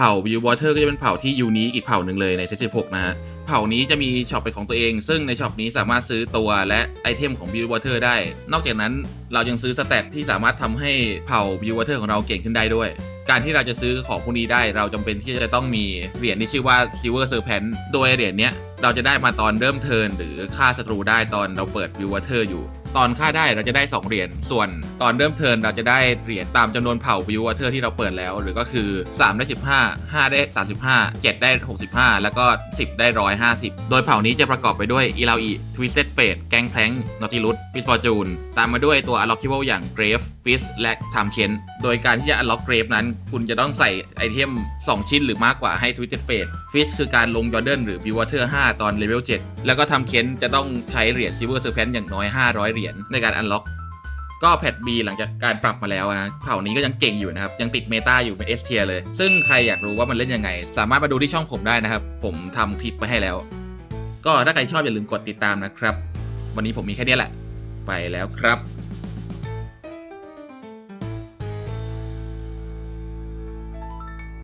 ผ่าวิววอเตอร์ก็จะเป็นเผ่าที่ยูนิคอีกเผ่าหนึ่งเลยในเซต16นะฮะ เผ่านี้จะมีช็อปเป็นของตัวเอง ซึ่งในช็อปนี้สามารถซื้อตัวและไอเทมของบิววอเตอร์ได้ นอกจากนั้นเรายังซื้อสเตตที่สามารถทำให้เผ่าบิววอเตอร์ของเราเก่งขึ้นได้ด้วย การที่เราจะซื้อของพวกนี้ได้ เราจำเป็นที่จะต้องมีเหรียญที่ชื่อว่า Silver Serpent โดยเหรียญเนี้ยเราจะได้มาตอนเริ่มเทิร์นหรือฆ่าศัตรูได้ตอนเราเปิดบิววอเตอร์อยู่ ตอนฆ่าได้เราจะได้ 2 เหรียญ ส่วนตอนเริ่มเทิร์นเราจะได้เหรียญตามจำนวนเผ่าวิวเตอร์ที่เราเปิดแล้ว หรือก็คือ 3 ได้ 15 5 ได้ 35 7 ได้ 65 แล้วก็ 10 ได้ 150 โดยเผ่านี้จะประกอบไปด้วยอีลาอีทวิสเซตเฟดแกงแพลงนอติลุสฟิสฟอร์จูนตามมาด้วยตัวอ l ล็อกคิวอย่างเกรฟฟิสและไทม์เคนโดยการที่จะ unlock เกรฟนั้น คุณจะต้องใส่ไอเทม 2 ชิ้นหรือมากกว่าให้ทวิสเซตเฟดฟิสคือการลงยอร์เดนหรือบิวเตอร์5ตอนเลเวล7แล้วก็ทำเคนจะต้องใช้เหรียญซิลเวอร์เซอร์เพนอย่างน้อย500เหรียญในการอันล็อก ก็แพท B หลังจากการปรับมาแล้วนะเผ่านี้ก็ยังเก่งอยู่นะครับ ยังติดเมตาอยู่เป็นเอสเทียเลย ซึ่งใครอยากรู้ว่ามันเล่นยังไง สามารถมาดูที่ช่องผมได้นะครับ ผมทำคลิปไว้ให้แล้ว ก็ถ้าใครชอบอย่าลืมกดติดตามนะครับ วันนี้ผมมีแค่นี้แหละ ไปแล้วครับ